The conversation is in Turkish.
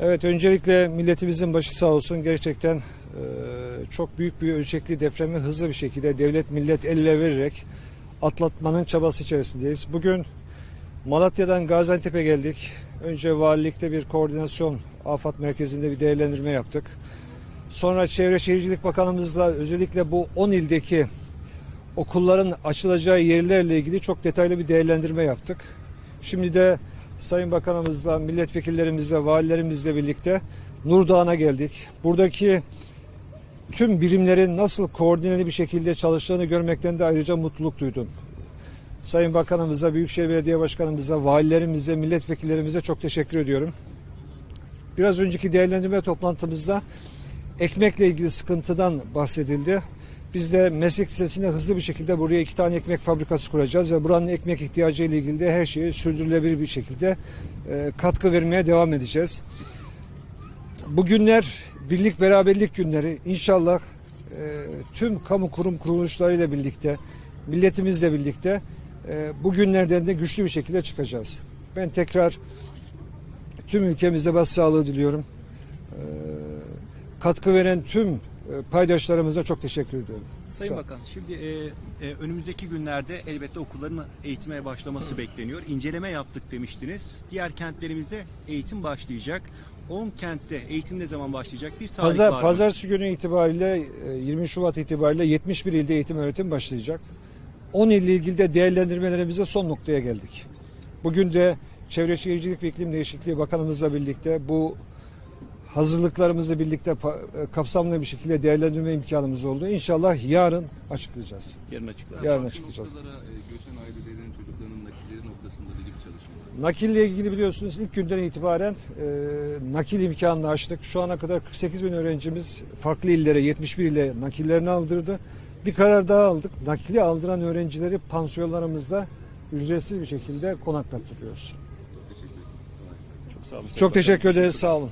Evet öncelikle milletimizin başı sağ olsun. Gerçekten e, çok büyük bir ölçekli depremi hızlı bir şekilde devlet millet el ele vererek atlatmanın çabası içerisindeyiz. Bugün Malatya'dan Gaziantep'e geldik. Önce valilikte bir koordinasyon afet merkezinde bir değerlendirme yaptık. Sonra Çevre Şehircilik Bakanımızla özellikle bu 10 ildeki okulların açılacağı yerlerle ilgili çok detaylı bir değerlendirme yaptık. Şimdi de Sayın Bakanımızla, milletvekillerimizle, valilerimizle birlikte Nurdağ'a geldik. Buradaki tüm birimlerin nasıl koordineli bir şekilde çalıştığını görmekten de ayrıca mutluluk duydum. Sayın Bakanımıza, Büyükşehir Belediye Başkanımıza, valilerimize, milletvekillerimize çok teşekkür ediyorum. Biraz önceki değerlendirme toplantımızda ekmekle ilgili sıkıntıdan bahsedildi. Biz de meslek lisesinde hızlı bir şekilde buraya iki tane ekmek fabrikası kuracağız ve buranın ekmek ihtiyacı ile ilgili de her şeyi sürdürülebilir bir şekilde e, katkı vermeye devam edeceğiz. Bu günler birlik beraberlik günleri. İnşallah e, tüm kamu kurum kuruluşlarıyla birlikte, milletimizle birlikte e, bu günlerden de güçlü bir şekilde çıkacağız. Ben tekrar tüm ülkemize başsağlığı diliyorum. E, katkı veren tüm paydaşlarımıza çok teşekkür ediyorum. Sayın Sağ. Bakan, şimdi e, e, önümüzdeki günlerde elbette okulların eğitime başlaması bekleniyor. İnceleme yaptık demiştiniz. Diğer kentlerimizde eğitim başlayacak. 10 kentte eğitim ne zaman başlayacak? Bir tarih Pazar, var mı? pazartesi günü itibariyle e, 20 Şubat itibariyle 71 ilde eğitim öğretim başlayacak. 10 ille ilgili de değerlendirmelerimize son noktaya geldik. Bugün de Çevre Şehircilik ve İklim Değişikliği Bakanımızla birlikte bu hazırlıklarımızı birlikte e, kapsamlı bir şekilde değerlendirme imkanımız oldu. İnşallah yarın açıklayacağız. Yarın açıklar. Yarın açıklayacağız. e, göçen ailelerin çocuklarının nakilleri noktasında da gibi çalışmalar. Nakille ilgili biliyorsunuz ilk günden itibaren e, nakil imkanını açtık. Şu ana kadar 48 bin öğrencimiz farklı illere 71 ile nakillerini aldırdı. Bir karar daha aldık. Nakli aldıran öğrencileri pansiyonlarımızda ücretsiz bir şekilde konaklattırıyoruz. Teşekkür ederim. Çok sağ olun. Çok teşekkür ederiz. Sağ olun.